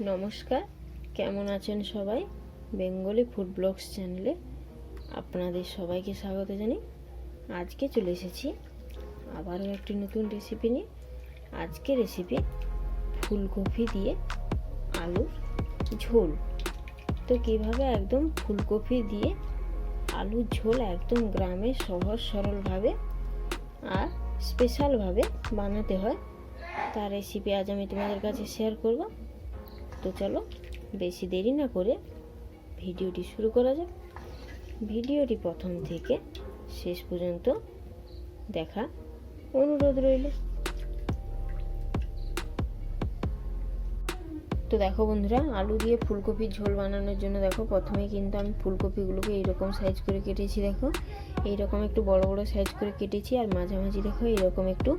নমস্কার, কেমন আছেন সবাই? বেঙ্গলি ফুড ব্লগস চ্যানেলে আপনাদের সবাইকে স্বাগত জানাই। আজকে চলে এসেছি আবারও একটি নতুন রেসিপি নিয়ে। আজকে রেসিপি ফুলকপি দিয়ে আলুর ঝোল। তো কীভাবে একদম ফুলকপি দিয়ে আলুর ঝোল একদম গ্রামে সহজ সরলভাবে আর স্পেশালভাবে বানাতে হয় তার রেসিপি আজ আমি তোমাদের কাছে শেয়ার করব। তো চলো, বেশি দেরি না করে ভিডিওটি শুরু করা যাক। ভিডিওটি প্রথম থেকে শেষ পর্যন্ত দেখা অনুরোধ রইল। তো দেখো বন্ধুরা, আলু দিয়ে ফুলকপির ঝোল বানানোর জন্য দেখো প্রথমে কিন্তু আমি ফুলকপিগুলোকে এইরকম সাইজ করে কেটেছি দেখো। এইরকম একটু বড় বড় সাইজ করে কেটেছি আর মাঝামাঝি দেখো, এইরকম একটু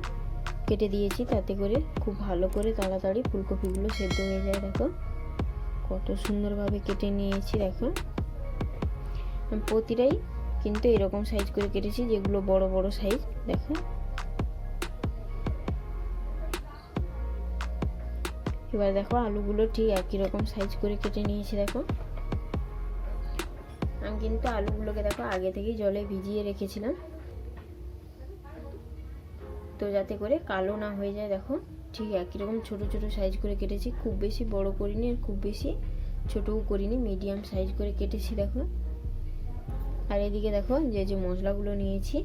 কেটে দিয়েছি তাতে করে খুব ভালো করে তাড়াতাড়ি ফুলকপিগুলো সেদ্ধ হয়ে যায়, দেখো। কত সুন্দরভাবে কেটে নিয়েছি, দেখো। প্রতিটাই কিন্তু এরকম সাইজ করে কেটেছি, যেগুলো বড় বড় সাইজ দেখো। এবার দেখো, আলুগুলো ঠিক একই রকম সাইজ করে কেটে নিয়েছি, দেখো। আমি কিন্তু আলুগুলোকে, দেখো, আগে থেকেই জলে ভিজিয়ে রেখেছিলাম। তো যাতে করে কালো না হয়ে যায়, দেখো। ঠিক একই রকম ছোটো ছোটো সাইজ করে কেটেছি। খুব বেশি বড় করিনি আর খুব বেশি ছোটও করিনি মিডিয়াম সাইজ করে কেটেছি, দেখো। আর এদিকে দেখো, যে যে মশলাগুলো নিয়েছি।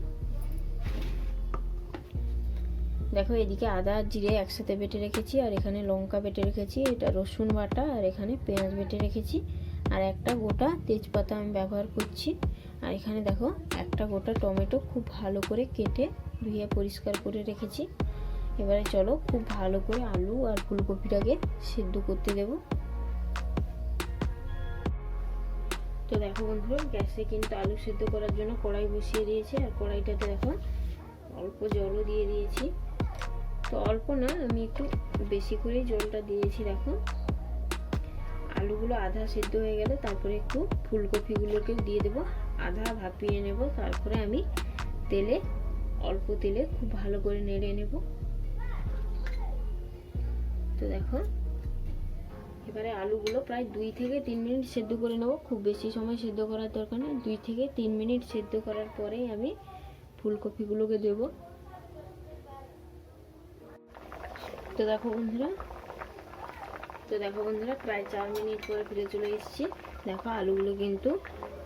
দেখো, এদিকে আদা জিরে একসাথে বেটে রেখেছি, আর এখানে লঙ্কা বেটে রেখেছি, এটা রসুন বাটা, আর এখানে পেঁয়াজ বেটে রেখেছি। আর একটা গোটা তেজপাতা আমি ব্যবহার করছি। আর এখানে দেখো, একটা গোটা টমেটো খুব ভালো করে কেটে ধুয়ে পরিষ্কার করে রেখেছি। এবারে চলো খুব ভালো করে আলু আর ফুলকপিটাকে সিদ্ধ করতে দেব। তো দেখো বন্ধুরা, গ্যাসে কিন্তু আলু সিদ্ধ করার জন্য কড়াই বসিয়ে দিয়েছি আর কড়াইটাতে দেখো অল্প জলও দিয়ে দিয়েছি। তো অল্প না, আমি একটু বেশি করেই জলটা দিয়েছি দেখো। আলুগুলো আধা সিদ্ধ হয়ে গেলে তারপরে একটু ফুলকপিগুলোকে দিয়ে দেবো, আধা ভাপিয়ে নেব। তারপরে আমি তেলে অল্প তেলে খুব ভালো করে নেড়ে নেব। তো দেখো, এবারে আলুগুলো প্রায় দুই থেকে তিন মিনিট সেদ্ধ করে নেব। খুব বেশি সময় সেদ্ধ করার দরকার নেই। দুই থেকে তিন মিনিট সেদ্ধ করার পরেই আমি ফুলকপিগুলোকে দেব। তো দেখো বন্ধুরা, তো দেখো বন্ধুরা, প্রায় চার মিনিট পরে ফিরে চলে এসেছি। দেখো আলুগুলো কিন্তু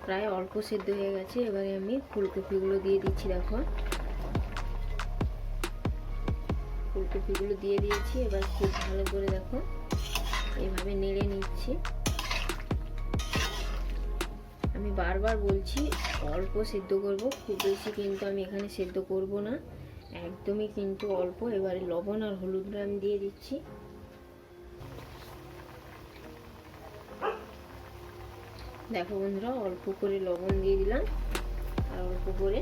প্রায় অল্প সেদ্ধ হয়ে গেছে। এবারে আমি ফুলকপিগুলো দিয়ে দিচ্ছি, দেখো। ফুলকপিগুলো দিয়ে দিয়েছি। এবার খুব ভালো করে দেখো এইভাবে নেড়ে নিচ্ছি। আমি বারবার বলছি, অল্প সেদ্ধ করব, খুব বেশি কিন্তু আমি এখানে সেদ্ধ করব না। একদমই কিন্তু অল্প। এবারে লবণ আর হলুদটা আমি দিয়ে দিচ্ছি। দেখো বন্ধুরা, অল্প করে লবণ দিয়ে দিলাম। আর অল্প করে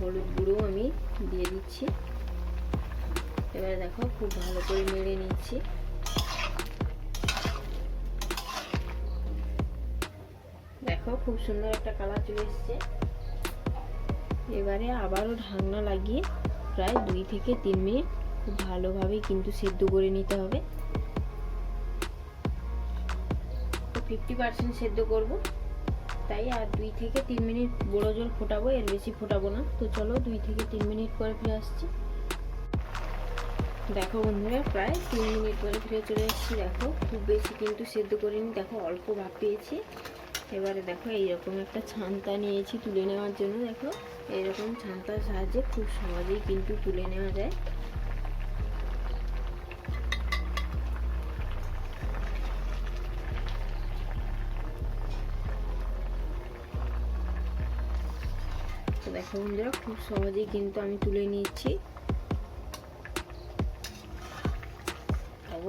হলুদ গুঁড়ো আমি দিয়ে দিচ্ছি। এবারে দেখো খুব ভালো করে নেড়ে নিচ্ছি। দেখো খুব সুন্দর একটা কালার চলে এসছে। এবারে আবারও ঢাকনা লাগিয়ে প্রায় দুই থেকে তিন মিনিট খুব ভালোভাবে কিন্তু সেদ্ধ করে নিতে হবে। ফিফটি পার্সেন্ট সেদ্ধ করব। তাই আর দুই থেকে তিন মিনিট বড়ো জল ফোটাবো, এর বেশি ফোটাবো না। তো চলো দুই থেকে তিন মিনিট পরে ফিরে আসছি। দেখো বন্ধুরা, প্রায় তিন মিনিট পরে ফিরে চলে এসেছি। দেখো, খুব বেশি কিন্তু সেদ্ধ করিনি, দেখো অল্প ভাপ পেয়েছি। এবারে দেখো, এইরকম একটা ছান্তা নিয়েছি তুলে নেওয়ার জন্য। দেখো, এইরকম ছান্তার সাহায্যে খুব সহজেই কিন্তু তুলে নেওয়া যায়। দেখো বন্ধুরা, খুব সহজেই কিন্তু আমি তুলে নিচ্ছি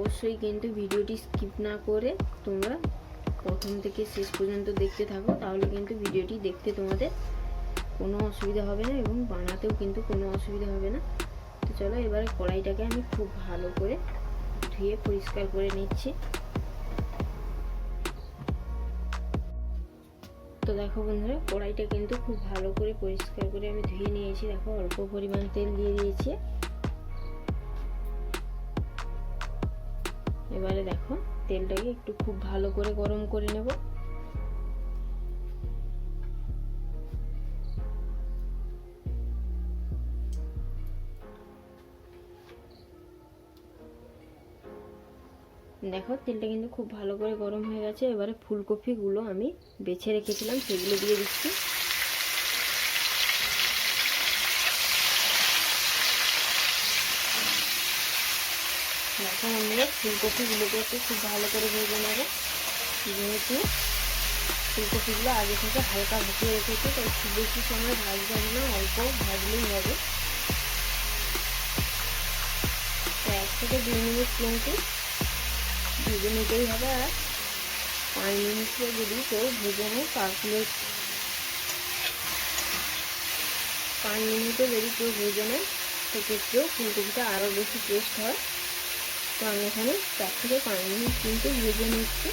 অবশ্যই কিন্তু ভিডিওটি স্কিপ না করে তোমরা প্রথম থেকে শেষ পর্যন্ত দেখতে থাকো, তাহলে কিন্তু ভিডিওটি দেখতে তোমাদের কোনো অসুবিধা হবে না এবং বানাতেও কিন্তু কোনো অসুবিধা হবে না। তো চলো এবারে কড়াইটাকে আমি খুব ভালো করে ধুয়ে পরিষ্কার করে নিচ্ছি। তো দেখো বন্ধুরা, কড়াইটা কিন্তু খুব ভালো করে পরিষ্কার করে আমি ধুয়ে নিয়েছি। দেখো অল্প পরিমাণ তেল দিয়ে দিয়েছি। এবারে দেখো তেলটাকে একটু খুব ভালো করে গরম করে নেব। দেখো তেলটা কিন্তু খুব ভালো করে গরম হয়ে গেছে। এবারে ফুলকপিগুলো আমি বেছে রেখেছিলাম, সেগুলো দিয়ে দিচ্ছি। দেখো আমরা ফুলকপিগুলোকে একটু খুব ভালো করে ভেজে নেব। যেহেতু ফুলকপিগুলো আগে থেকে হালকা ভুকিয়ে রেখেছি, তাই খুব বেশি সময় ভাজতে হবে না, অল্প ভাজলেই হবে। এক থেকে দুই মিনিট কিন্তু ভেজে নিতেই হবে, আর পাঁচ মিনিটে যদি কেউ ভেজে নেয় তারপরে পাঁচ মিনিটে যদি কেউ ভেজে নেয়, সেক্ষেত্রেও ফুলকপিটা আরও বেশি টেস্ট হয়। তো আমি এখানে চার থেকে পাঁচ মিনিট কিন্তু ভেজে নিচ্ছি।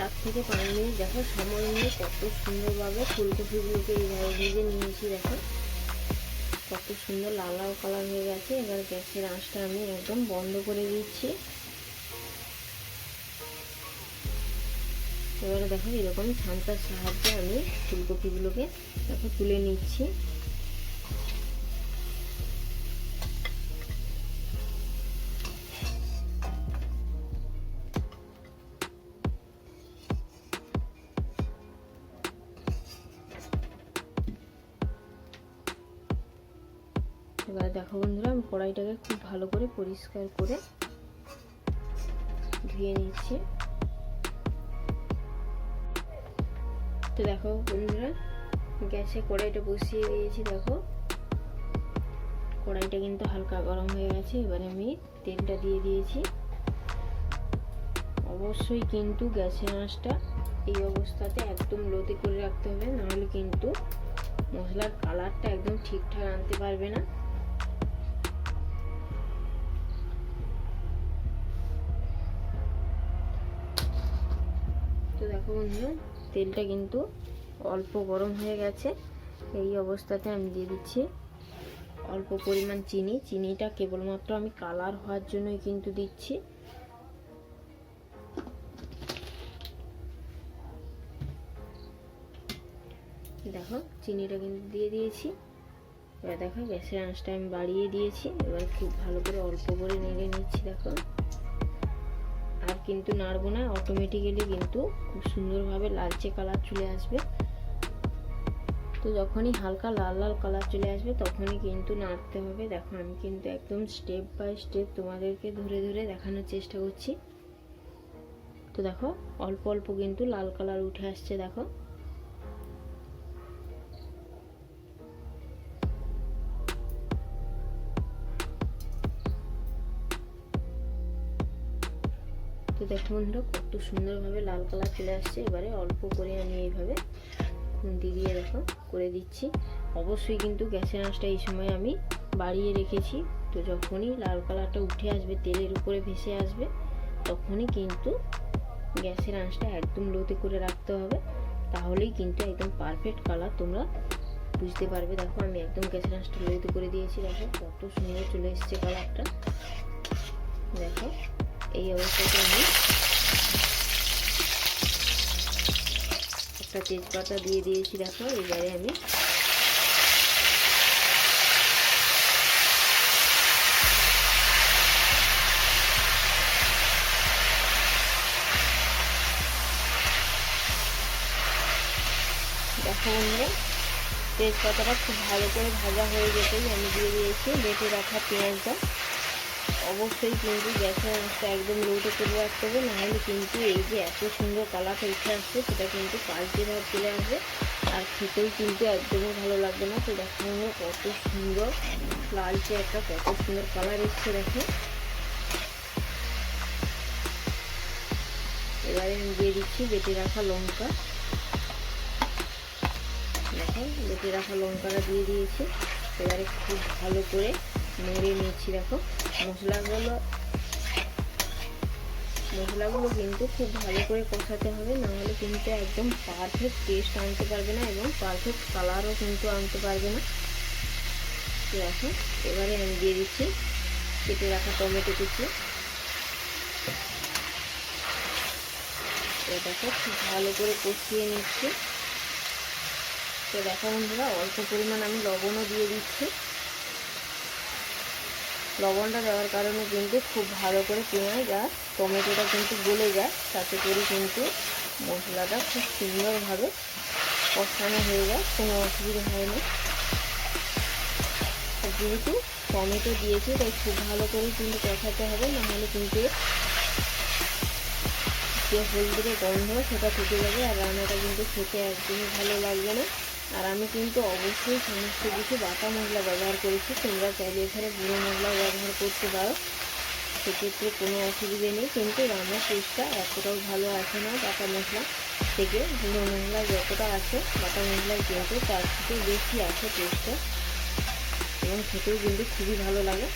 চার থেকে পাঁচ মিনিট দেখো, সময় নিয়ে কত সুন্দরভাবে ফুলকপিগুলোকে এইভাবে ভেজে নিয়েছি, দেখো। কত সুন্দর লাল লাল কালার হয়ে গেছে। এবার গ্যাসের আঁচটা আমি একদম বন্ধ করে দিচ্ছি। এবারে দেখো, এরকম ছান্তার সাহায্যে আমি ফুলকপিগুলোকে দেখো তুলে নিচ্ছি। এবার দেখো বন্ধুরা, আমি কড়াইটাকে খুব ভালো করে পরিষ্কার করে ধুয়ে নিচ্ছি। তো দেখো বন্ধুরা, গ্যাসে কড়াইটা বসিয়ে দিয়েছি, দেখো। কড়াইটা কিন্তু হালকা গরম হয়ে গেছে, এবারে আমি তেলটা দিয়ে দিয়েছি। অবশ্যই কিন্তু গ্যাসের আঁচটা এই অবস্থাতে একদম লোতে করে রাখতে হবে, নাহলে কিন্তু মশলার কালারটা একদম ঠিকঠাক আনতে পারবে না। তো দেখো বন্ধুরা তেলটা কিন্তু অল্প গরম হয়ে গেছে। এই অবস্থাতে আমি দিয়ে দিচ্ছি অল্প পরিমাণ চিনি। চিনিটা কেবলমাত্র আমি কালার হওয়ার জন্যই কিন্তু দিচ্ছি। দেখো, চিনিটা কিন্তু দিয়ে দিয়েছি। এবার দেখো, গ্যাসের আঁচটা আমি বাড়িয়ে দিয়েছি। এবার খুব ভালো করে অল্প করে নেড়ে নিচ্ছি, দেখো। কিন্তু নাড়বো না অটোমেটিক্যালি কিন্তু খুব সুন্দরভাবে লালচে কালার চলে আসবে। তো যখনই হালকা লাল লাল কালার চলে আসবে, তখনই কিন্তু নাড়তে হবে। দেখো, আমি কিন্তু একদম স্টেপ বাই স্টেপ তোমাদেরকে ধরে ধরে দেখানোর চেষ্টা করছি। তো দেখো, অল্প অল্প কিন্তু লাল কালার উঠে আসছে, দেখো। তো দেখো বন্ধুরা কত সুন্দরভাবে লাল কালার চলে আসছে। এবারে অল্প করে আমি এইভাবে খুন্তি দিয়ে দেখো, করে দিচ্ছি। অবশ্যই কিন্তু গ্যাসের আঁচটা এই সময় আমি বাড়িয়ে রেখেছি। তো যখনই লাল কালারটা উঠে আসবে, তেলের উপরে ভেসে আসবে, তখনই কিন্তু গ্যাসের আঁচটা একদম লোতে করে রাখতে হবে। তাহলেই কিন্তু একদম পারফেক্ট কালার তোমরা বুঝতে পারবে। দেখো, আমি একদম গ্যাসের আঁচটা লোতে করে দিয়েছি। দেখো, কত সুন্দর চলে এসছে কালারটা দেখো। এই অবস্থাতে আমি একটা তেজপাতা দিয়ে দিয়েছি, দেখো, এবারে আমি। তেজপাতাটা খুব ভালো করে ভাজা হয়ে যেতেই আমি দিয়ে দিয়েছি, বেটে রাখা পেঁয়াজটা। অবশ্যই কিন্তু গ্যাসের অবস্থা একদম লোটে করে রাখতে হবে। নাহলে কিন্তু এই যে এত সুন্দর কালার উঠে আসছে সেটা কিন্তু পাঁচ ভাব চলে আসবে। আর খেতেও কিন্তু একদমই ভালো লাগবে না। তো দেখো কত সুন্দর, লালচে একটা কত সুন্দর কালার এসছে, দেখো। এবারে আমি দিয়ে দিচ্ছি বেটে রাখা লঙ্কা। দেখেন বেটে রাখা লঙ্কাটা দিয়ে দিয়েছি। এবারে খুব ভালো করে নেড়ে নিচ্ছি দেখো। মশলাগুলো মশলাগুলো কিন্তু খুব ভালো করে কষাতে হবে, নাহলে কিন্তু একদম পারফেক্ট টেস্ট আনতে পারবে না এবং পারফেক্ট কালারও কিন্তু আনতে পারবে না। দেখো, এবারে আমি দিয়ে দিচ্ছি কেটে রাখা টমেটো কুচি। এটাকে খুব ভালো করে কষিয়ে নিচ্ছি। তো দেখো বন্ধুরা, অল্প পরিমাণ আমি লবণও দিয়ে দিচ্ছি। লবণটা দেওয়ার কারণে কিন্তু খুব ভালো করে পেঁয়াজ আর টমেটোটা কিন্তু গলে যায়, তাতে করে কিন্তু মশলাটা খুব সুন্দরভাবে কষানো হয়ে যায়, কোনো অসুবিধা হয় না যেহেতু টমেটো দিয়েছি, তাই খুব ভালো করে কিন্তু কষাতে হবে, নাহলে কিন্তু যে হলুদের গন্ধ সেটা থেকে যাবে, আর রান্নাটা কিন্তু খেতে একদমই ভালো লাগবে না। আর আমি কিন্তু অবশ্যই সমস্ত কিছু বাটা মশলা ব্যবহার করেছি। তোমরা চাইলে এখানে গুঁড়ো মশলা ব্যবহার করতে পারো। সেক্ষেত্রে কোনো অসুবিধে নেই। কিন্তু রান্নার টেস্টটা এতটাও ভালো আসে না বাটা মশলা থেকে। গুঁড়ো মশলা যতটা আছে, বাটা মশলায় কিন্তু তার থেকে বেশি আসে টেস্টটা। এবং খেতেও কিন্তু খুবই ভালো লাগে।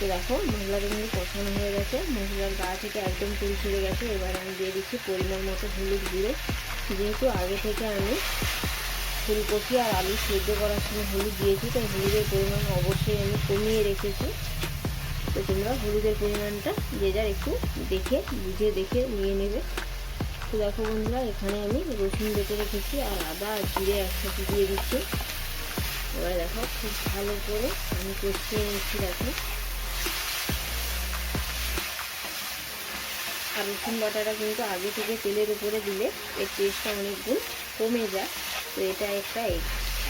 তো দেখো, মশলাটা কিন্তু পছন্দ হয়ে গেছে। মশলার গা থেকে একদম তেল ছেড়ে গেছে। এবার আমি দিয়ে দিচ্ছি পরিমাণ মতো হলুদ গুঁড়ো। যেহেতু আগে থেকে আমি ফুলকপি আর আলু সেদ্ধ করার সময় হলুদ দিয়েছি তাই হলুদের পরিমাণ অবশ্যই আমি কমিয়ে রেখেছি। তো তোমরা হলুদের পরিমাণটা যে যার একটু দেখে, বুঝে দেখে নিয়ে নেবে। তো দেখো বন্ধুরা, এখানে আমি রসুন বেটে রেখেছি আর আদা আর জিরে একসাথে দিয়ে দিচ্ছি। এবার দেখো, খুব ভালো করে আমি কষিয়ে নিচ্ছি, দেখো। আর রসুন বাটাটা কিন্তু আগে থেকে তেলের উপরে দিলে এর টেস্টটা অনেক গুণ কমে যায়। তো এটা একটা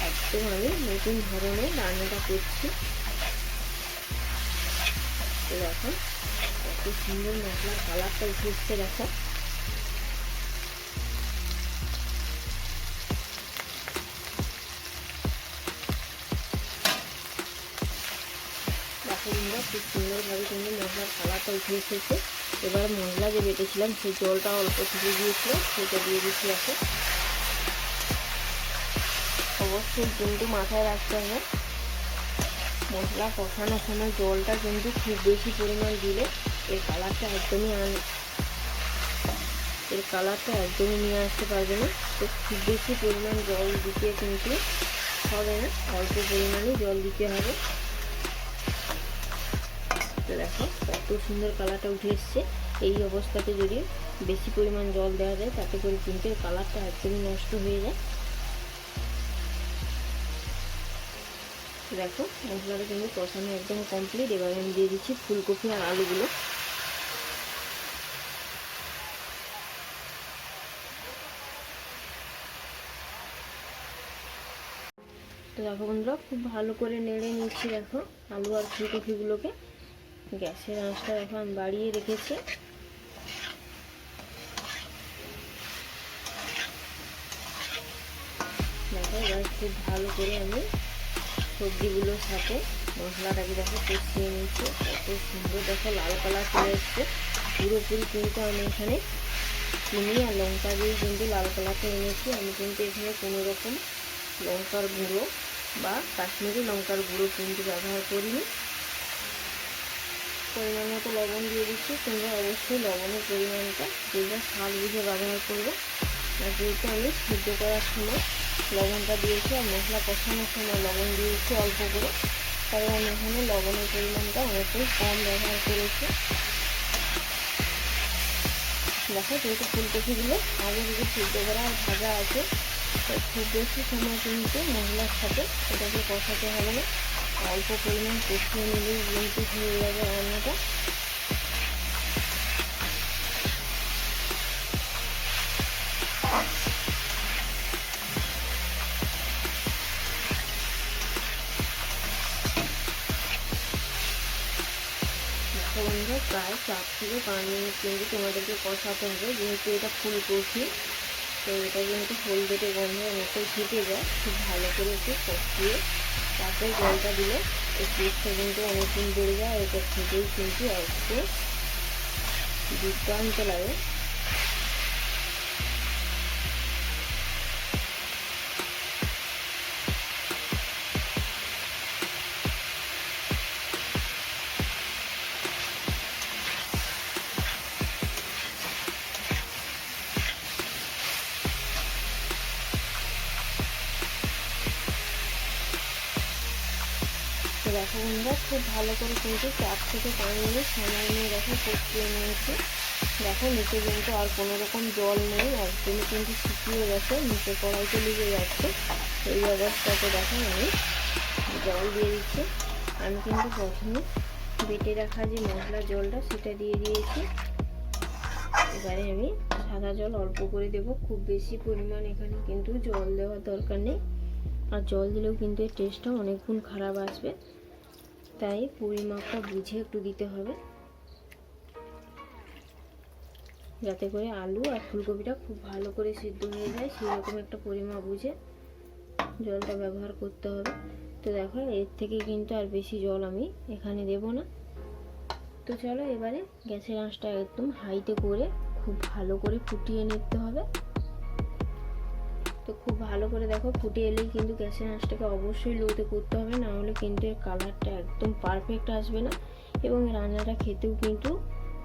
একদম আমি নতুন ধরনের রান্নাটা করছি। তো দেখো সুন্দর মশলার কালারটা উঠে দেখো। খুব সুন্দরভাবে কিন্তু মশলার কালারটা উঠে এসেছে। এবার মশলা যে বেটেছিলাম, সেই জলটা অল্প থেকে দিয়েছিল সেটা দিয়ে দিচ্ছি এখন অবশ্যই কিন্তু মাথায় রাখতে হবে। মশলা কষানোর সময় জলটা কিন্তু খুব বেশি পরিমাণ দিলে এর কালারটা একদমই আন এর কালারটা একদমই নিয়ে আসতে পারবে না। তো খুব বেশি পরিমাণ জল দিতে কিন্তু হবে না। অল্প পরিমাণে জল দিতে হবে। তো দেখো, কত সুন্দর কালারটা উঠে এসছে। এই অবস্থাতে যদি বেশি পরিমাণ জল দেওয়া যায়, তাতে করে কিন্তু কালারটা একদমই নষ্ট হয়ে যায়। দেখো, মশলাটা কিন্তু কষানো একদম কমপ্লিট এবার আমি দিয়ে দিচ্ছি ফুলকপি আর আলুগুলো। তো দেখো বন্ধুরা, খুব ভালো করে নেড়ে নিচ্ছি দেখো আলু আর ফুলকপিগুলোকে। গ্যাসের আঁচটা এখন বাড়িয়ে রেখেছি। দেখো, এবার খুব ভালো করে আমি সবজিগুলোর সাথে। মশলাটাকে দেখো, কষিয়ে নিচ্ছি কত সুন্দর দেখো, লাল কালার চলে এসছে। পুরোপুরি কিন্তু আমি এখানে চিনি আর লঙ্কা দিয়ে কিন্তু লাল কালারটা এনেছি। আমি কিন্তু এখানে কোনো রকম লঙ্কার গুঁড়ো বা কাশ্মীরি লঙ্কার গুঁড়ো কিন্তু ব্যবহার করিনি। পরিমাণ মতো লবণ দিয়ে দিচ্ছি। তোমরা অবশ্যই লবণের পরিমাণটা, যেটা স্বাদ বুঝে ব্যবহার করবে। আর যেহেতু আমি সিদ্ধ করার সময় লবণটা দিয়েছি আর মশলা কষানোর সময় লবণ দিয়েছি অল্প করে। তাই আমি এখানে লবণের পরিমাণটা অনেকটাই কম ব্যবহার করেছি। দেখো যেহেতু ফুলকপিগুলো আগে থেকে সিদ্ধ করা ভাজা আছে তাই খুব বেশি সময় কিন্তু মশলার সাথে এটাকে কষাতে হবে না। অল্প পরিমাণ কষিয়ে নিলেই কিন্তু হয়ে যাবে রান্নাটা। চার কারণ কিন্তু তোমাদেরকে কষাতে হবে। যেহেতু এটা ফুলকপি, তো এটা কিন্তু হলদেটে গন্ধ অনেকটাই ফেটে যায়, খুব ভালো করে একটু কষিয়ে তারপরে জলটা দিলে এই পেস্টটা কিন্তু অনেকদিন বেড়ে যায়। এটা থেকেই কিন্তু একটু দুর্দান্ত লাগে। খুব ভালো করে কিন্তু চার থেকে পাঁচ মিনিট সময় নিয়ে দেখো কষিয়ে নিয়েছি। দেখো, নিচে কিন্তু আর কোনো রকম জল নেই একদমই কিন্তু শুকিয়ে গেছে, নিচে কড়াইতে লেগে যাচ্ছে। এই অবস্থাতে দেখো আমি জল দিয়ে দিচ্ছি। আমি কিন্তু প্রথমে বেটে রাখা যে মশলা জলটা সেটা দিয়ে দিয়েছি। এবারে আমি সাদা জল অল্প করে দেব। খুব বেশি পরিমাণ এখানে কিন্তু জল দেওয়ার দরকার নেই। আর জল দিলেও কিন্তু এর টেস্টটা অনেক গুণ খারাপ আসবে। তাই পরিমাপটা বুঝে একটু দিতে হবে। যাতে করে আলু আর ফুলকপিটা খুব ভালো করে সিদ্ধ হয়ে যায় সেই রকম একটা পরিমাপ বুঝে জলটা ব্যবহার করতে হবে। তো দেখো, এর থেকে কিন্তু আর বেশি জল আমি এখানে দেব না। তো চলো এবারে গ্যাসের আঁচটা একদম হাইতে করে খুব ভালো করে ফুটিয়ে নিতে হবে। তো খুব ভালো করে দেখো, ফুটে এলেই কিন্তু গ্যাসের আঁচটাকে অবশ্যই লোতে করতে হবে, না হলে কিন্তু এর কালারটা একদম পারফেক্ট আসবে না এবং রান্নাটা খেতেও কিন্তু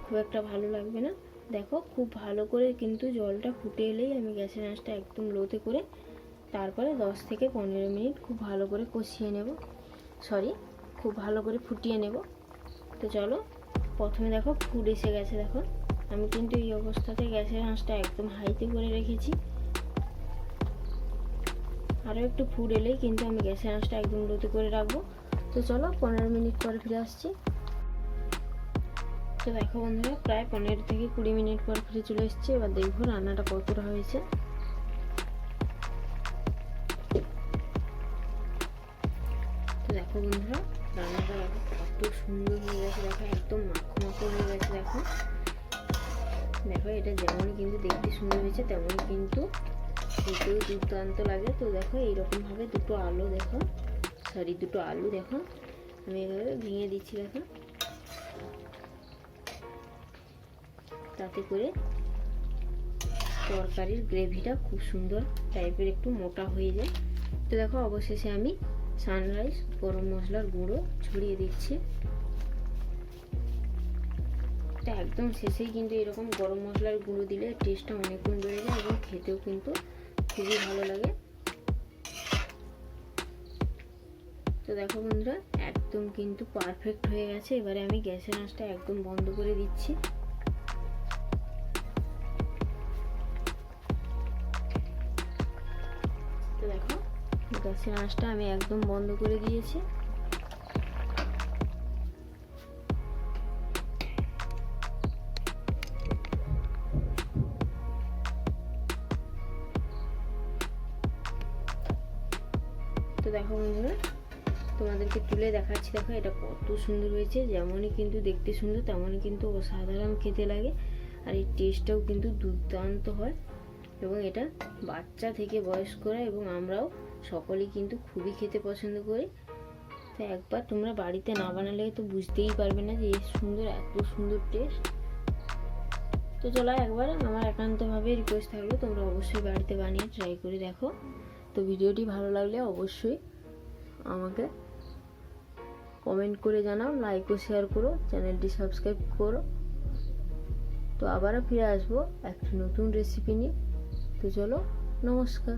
খুব একটা ভালো লাগবে না। দেখো, খুব ভালো করে কিন্তু জলটা ফুটে এলেই আমি গ্যাসের আঁচটা একদম লোতে করে তারপরে দশ থেকে পনেরো মিনিট খুব ভালো করে কষিয়ে নেব। সরি খুব ভালো করে ফুটিয়ে নেব। তো চলো, প্রথমে দেখো ফুড এসে গেছে দেখো। আমি কিন্তু এই অবস্থাতে গ্যাসের আঁচটা একদম হাইতে করে রেখেছি। আরও একটু ফুড এলেই কিন্তু আমি গ্যাসের আঁচটা একদম লোতে করে রাখব। তো চলো পনেরো মিনিট পরে ফিরে আসছি। তো দেখো বন্ধুরা, প্রায় পনেরো থেকে কুড়ি মিনিট পর ফিরে চলে এসেছি। এবার দেখব রান্নাটা কতটা হয়েছে। খেতেও দুর্দান্ত লাগে। তো দেখো এইরকমভাবে দুটো আলু দেখো। সরি দুটো আলু দেখো। আমি এভাবে ভেঙে দিচ্ছি, দেখো। তাতে করে তরকারির গ্রেভিটা খুব সুন্দর টাইপের একটু মোটা হয়ে যায়। তো দেখো, অবশেষে আমি সানরাইজ গরম মশলার গুঁড়ো ছড়িয়ে দিচ্ছি। একদম শেষেই কিন্তু এরকম গরম মশলার গুঁড়ো দিলে টেস্টটা অনেক গুণ বেড়ে যায় এবং খেতেও কিন্তু খুবই ভালো লাগে। তো দেখো বন্ধুরা, একদম কিন্তু পারফেক্ট হয়ে গেছে। এবারে আমি গ্যাসের আঁচটা একদম বন্ধ করে দিচ্ছি। তো দেখো, গ্যাসের আঁচটা আমি একদম বন্ধ করে দিয়েছি। তুলে দেখাচ্ছি, দেখো এটা কত সুন্দর হয়েছে। যেমনই কিন্তু দেখতে সুন্দর, তেমনই কিন্তু অসাধারণ খেতে লাগে। আর এই টেস্টটাও কিন্তু দুর্দান্ত হয়। এবং এটা বাচ্চা থেকে বয়স্করা এবং আমরাও সকলেই কিন্তু খুবই খেতে পছন্দ করি। তো একবার তোমরা বাড়িতে না বানালে তো বুঝতেই পারবে না যে সুন্দর, এত সুন্দর টেস্ট তো চলো একবার আমার একান্তভাবে রিকোয়েস্ট থাকল, তোমরা অবশ্যই বাড়িতে বানিয়ে ট্রাই করে দেখো। তো ভিডিওটি ভালো লাগলে অবশ্যই আমাকে কমেন্ট করে জানাও লাইক ও শেয়ার করো চ্যানেলটি সাবস্ক্রাইব করো। তো আবারও ফিরে আসব একটি নতুন রেসিপি নিয়ে। তো চলো, নমস্কার।